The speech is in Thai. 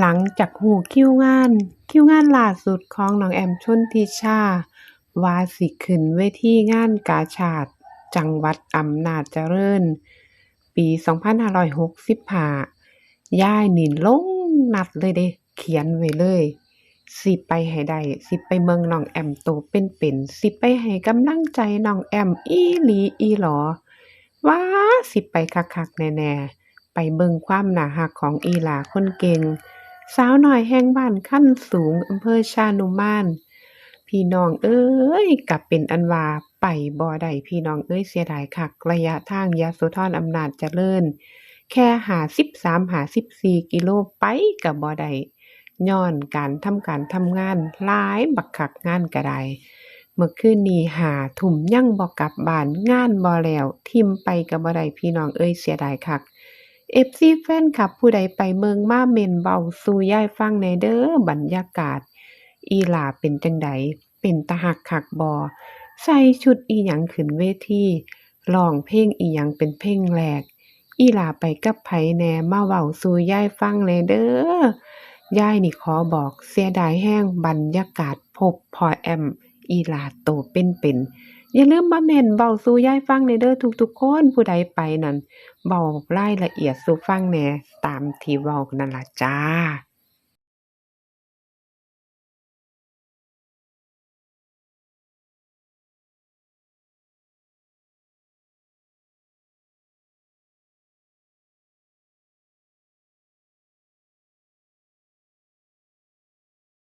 หลังจากรู้คิวงาน คิวงานล่าสุดของน้องแอมชนทิชา ว่าสิขึ้นเวทีงานกาชาดจังหวัดอำนาจเจริญ ปี 2565ย้ายนี่ลงนัดเลยเดะเขียนไว้เลย สิไปให้ได้ สิไปเบิ่งน้องแอมโตเป็นเป็น สิไปให้กำลังใจน้องแอมอีหลีอีหลอว้าสิไปคักๆแน่ๆ ไปเบิ่งความหนารักของอีหลาคนเก่ง สาวหน้อยแห่งบ้านคันสูงอำเภอชานุมาน พี่น้องเอ๋ยก็เป็นอันว่าไปบ่ได้พี่น้องเอ๋ยเสียดายคักระยะทางยโสธรอำนาจเจริญ แค่53-54กิโลไปก็บ่ได้ญ้อนการทำการทำงานหลายบักคักงานก็ไดเมื่อคืนนี้5ทุ่มยั่งบ่กลับบ้านงานบ่แล้วทิมไปก็บ่ได้พี่น้องเอ๋ยเสียดายคัก FC แฟนคลับผู้ใดไปเมืองมาเมนเว้าสู่ยายฟังแหน่เด้อบรรยากาศ อีหลาเป็นจังใดเป็นตารักคักบ่ใส่ชุดอิหยังขึ้นเวทีร้องเพลงอิหยังเป็นเพลงแรก อีหลาไปกับไผแหน่มาเว้าสู่ยายฟังแหน่เด้อย่ายนี่ขอบอกเสียดายแรงบรรยากาศพบพอแอม อีหลาโตเป็นๆ อย่าลืมมาเม่นเบาสู่ยายฟังในเด้อทุกๆคนผู้ใดไปนั่นเบารายละเอียดสู่ฟังแหน่ตามที่เว้านั่นล่ะจ้า